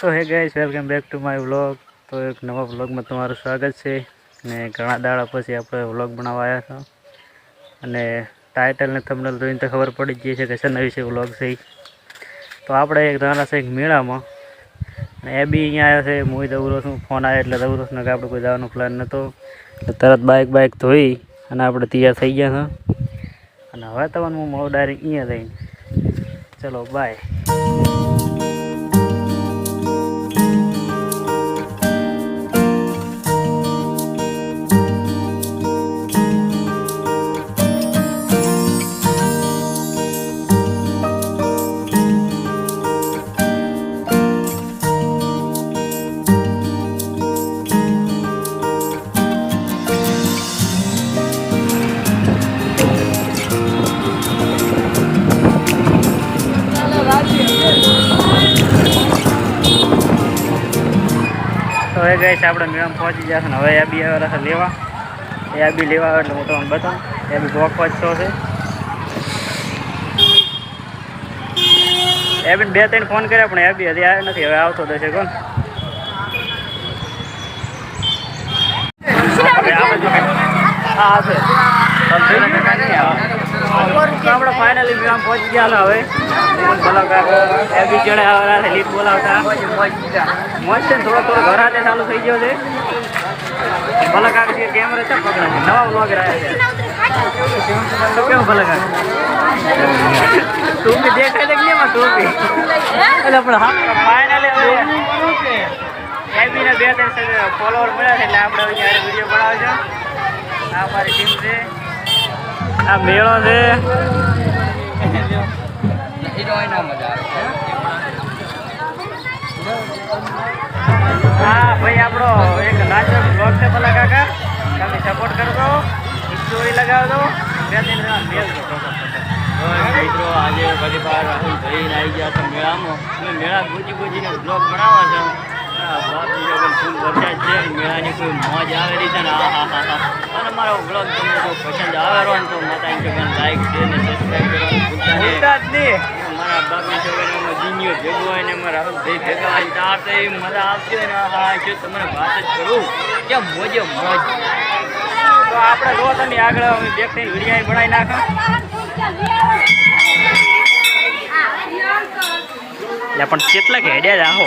So hey guys welcome back to my vlog તો એક નવા વ્લોગમાં તમારું સ્વાગત છે. ને ઘણા દાડા પછી આપણે વ્લોગ બનાવવા આવ્યા છો અને ટાઇટલ ને થંબનેલ જોઈને તો ખબર પડી જ ગઈ છે કે શેના વિશે વ્લોગ છે તો આપણે એક નાના છે એક મેળામાં. એ બી અહીંયા આવ્યો છે. હું દવરો છું. ફોન આવ્યો એટલે દવરો છું. ને કે આપણે કોઈ જવાનો પ્લાન નહોતો તરત બાઇક બાઇક ધોઈ અને આપણે તૈયાર થઈ ગયા હતા. અને હવે તમને હું મળું ડાયરેક્ટ અહીંયા જઈને. ચલો બાય હવે ગઈ આપણે મેળામાં પહોંચી ગયા છે ને હવે એ બી આવેલા છે લેવા. એ બી લેવા આવે એટલે હું તમને બતાવું. એ બી પહોંચવા જ છો બી બે ત્રણ ફોન કર્યા પણ એ બી હજી આવ્યો નથી. હવે આવતો થશે કોણ? આવે છે. તો આપણે ફાઇનલી મેળામાં પહોંચી ગયા. હવે. બોલાવતા બી ચડે આવેલા છે લીટ બોલાવતા. મોજ છે થોડો થોડો ઘર ચાલુ થઈ ગયો છે. ભલે કાકા કેમેરા છે પકડે છે. નવા બ્લોગ રહ્યા છે. તો ટોપી દેખાય નહીં એમાં ટોપી? એટલે પણ હા બે ત્રણ ફોલોવર મળ્યા છે, એટલે આપણે વીડિયો બનાવજો. આ અમારી ટીમ છે. આ મેળો છે. હા, ભાઈ, આપણો એક નાચક બ્લોગ છે ભલા કાકા. તમે સપોર્ટ કરજો. સ્ટોરી લગાવજો. મિત્રો, આજે ફરી રાહુલ ભાઈ આવી ગયા છે મેળામાં. મેળા ગુજી ગુજીને બ્લોગ બનાવવા છે. મેળાની કોઈ મોજ આવેલી છે ને આ હા હા હા અને મારો બ્લોગ તમને જો પસંદ આવેલો ને તો માતાની જોગન લાઈક શેર મારા બાપની જોગન એમાં ભેગો હોય ને એમાં ભાઈ ભેગા હોય ને હા વાત જ કરું કે મોજે મોજ તો આપણે જો તમે આગળ અમે બેક થઈને વીડિયો બનાવી નાખો એટલે પણ કેટલા કે હેડ્યા આહો.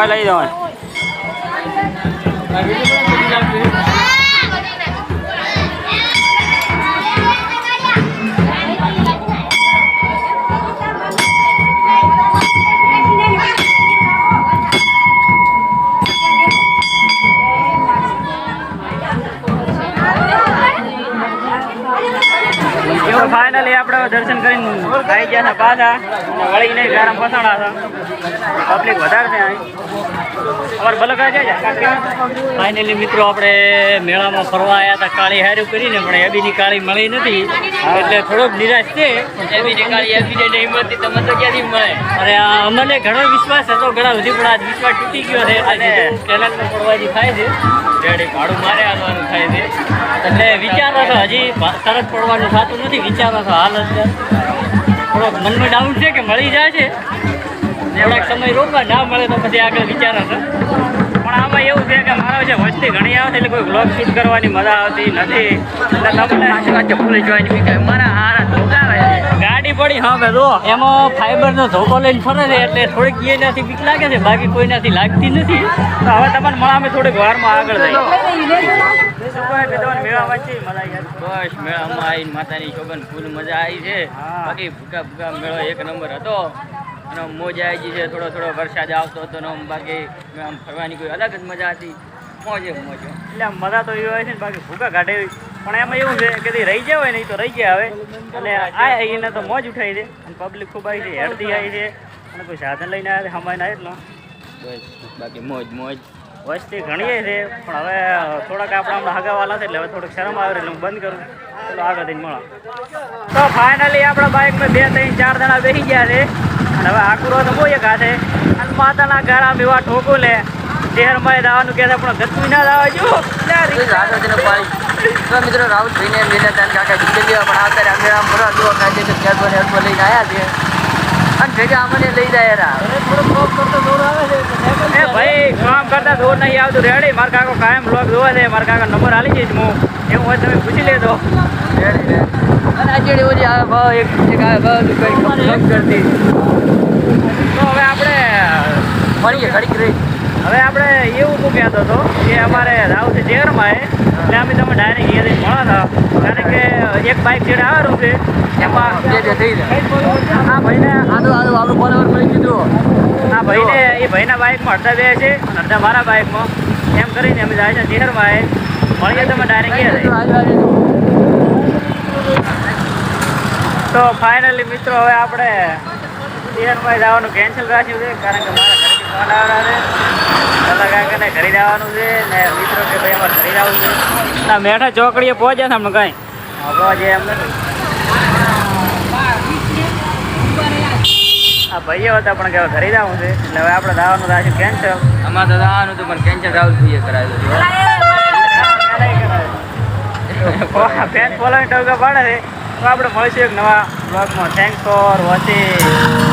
લઈ lấy rồi ફાઇનલી આપણે દર્શન કરીને આવી ગયા છે પાછા. વળી નહીં, ગારમ પસાણા છે પબ્લિક વધારે છે અહીં. છે ફાઇનલી મિત્રો આપણે મેળામાં ફરવા આવ્યા હતા કાળી હારું કરીને પણ એબીની કાળી મળી નથી. એટલે થોડોક નિરાશ છે. એબીની કાળી એબીને નહીં મળતી તમને તો ક્યાંથી મળે? અને અમને ઘણો વિશ્વાસ હતો ઘણા સુધી પણ આજ વિશ્વાસ તૂટી ગયો છે. અને પડવાથી થાય છે. રેડી ભાડું મારે આવવાનું થાય છે. એટલે વિચારો છો હજી તરત પડવાનું થતું નથી. વિચારો છો હાલ અત્યારે થોડોક મનમાં ડાઉન છે કે મળી જાય છે. થોડાક સમય રોકવા ના મળે તો પછી આગળ વિચાર છો. પણ આમાં એવું છે કે મારો જે વસ્તી ઘણી આવે એટલે કોઈ બ્લોગ શૂટ કરવાની મજા આવતી નથી. એટલે તમને ભૂલી જવાની મારા હારા ધોકાવે ગાડી પડી હા ભાઈ જો. એમાં ફાઈબરનો ધોકો લઈને ફરે છે એટલે થોડીક એનાથી બીક લાગે છે બાકી કોઈ નથી લાગતી નથી. તો હવે તમને મળામે થોડીક વારમાં આગળ જઈએ. બસ મેળામાં આવીને માતાની શોભન ફૂલ મજા આવી છે. હા. બાકી ભૂકા ભૂકા મેળો એક નંબર હતો. અને મોજ આવી ગઈ છે. થોડો થોડો વરસાદ આવતો હતો ને આમ બાકી આમ ફરવાની કોઈ અલગ જ મજા હતી. મોજે મોજ એટલે આમ મજા તો એવી હોય છે ને બાકી ભૂકા કાઢે પણ એમાં એવું છે કે રહી ગયા હોય ને તો રહી ગયા હવે. અને આ એને તો મોજ ઉઠાવી દે અને પબ્લિક ખૂબ આવી છે હેરતી આવી છે. અને કોઈ સાધન લઈને આવ્યા હમાઈને આવ્યો બસ બાકી મોજ મોજ. વસ્તી ઘણી છે પણ હવે થોડાક આપણે હમણાં હગાવાલા છે એટલે હવે થોડુંક શરમ આવે એટલે હું બંધ કરું. ચલો આગળ થઈને મળો. તો ફાઇનલી આપણા બાઇકમાં બે ત્રણ ચાર જણા બેસી ગયા છે. અને હવે આકુરો તો બહુ એક હાથે અને માતાના ગાળામાં એવા ઠોકો લે. શહેરમાં દાવાનું કહે છે પણ ગતું ના દાવા જો. તો મિત્રો રાહુલ ભાઈને લીલા તાન કાકા જીતી ગયા પણ અત્યારે અંગેરામ ભરવા જુઓ છે ત્યાં ખેડૂત હેડમાં લઈને આવ્યા છે. અને ભેગા અમને લઈ જાય રા. એ ભાઈ કામ કરતા દોર નહીં આવતું. રેડી મારા કાકો કાયમ લોક જોવા છે. મારા કાકા નંબર આલી જઈશ હું. એવું હોય તમે પૂછી લેજો. અને આજે ઓલી આવે ભાવ એક એક આવે ભાવ તો કઈ ખમ કરતી. તો હવે આપણે મળીએ ઘડીક રહી હવે આપણે એવું હું કહેતો હતો કે અમારે રાવ છે એ એટલે અમે તમે ડાયરેક્ટ અહીંયાથી મળ્યા હતા કારણ કે એક બાઇક જેડ આવેલું છે એમાં જે જે થઈ જાય. આ ભાઈને આદુ આદુ આપણું ફોલોવર કરી દીધું. આ ભાઈને એ ભાઈના બાઇકમાં અડધા બે છે અને અડધા મારા બાઇકમાં એમ કરીને અમે જાય છે. શહેરમાં એ મળીએ તમે ડાયરેક્ટ અહીંયા તો ફાઇનલી મિત્રો હવે આપણે શહેરમાં જવાનું કેન્સલ રાખ્યું છે કારણ કે મારા ઘરેથી ફોન આવડા છે. કાકાને ઘરે જવાનું છે ને મિત્રો કે ભાઈ અમારે ઘરે જવું છે. ના મેઠા ચોકડીએ પહોંચ્યા ને હમણાં કાંઈ. પહોંચે એમ આ ભાઈઓ હતા પણ કે ઘરે જવું છે એટલે હવે આપણે જવાનું રાખ્યું કેન્સલ અમારે તો જવાનું હતું પણ કેન્સલ ભાઈએ કરાવ્યું ફેન ફોલોઈંગ ટોકા પાડે છે. તો આપણે મળીશું એક નવા બ્લોગમાં થેન્ક્સ ફોર વોચિંગ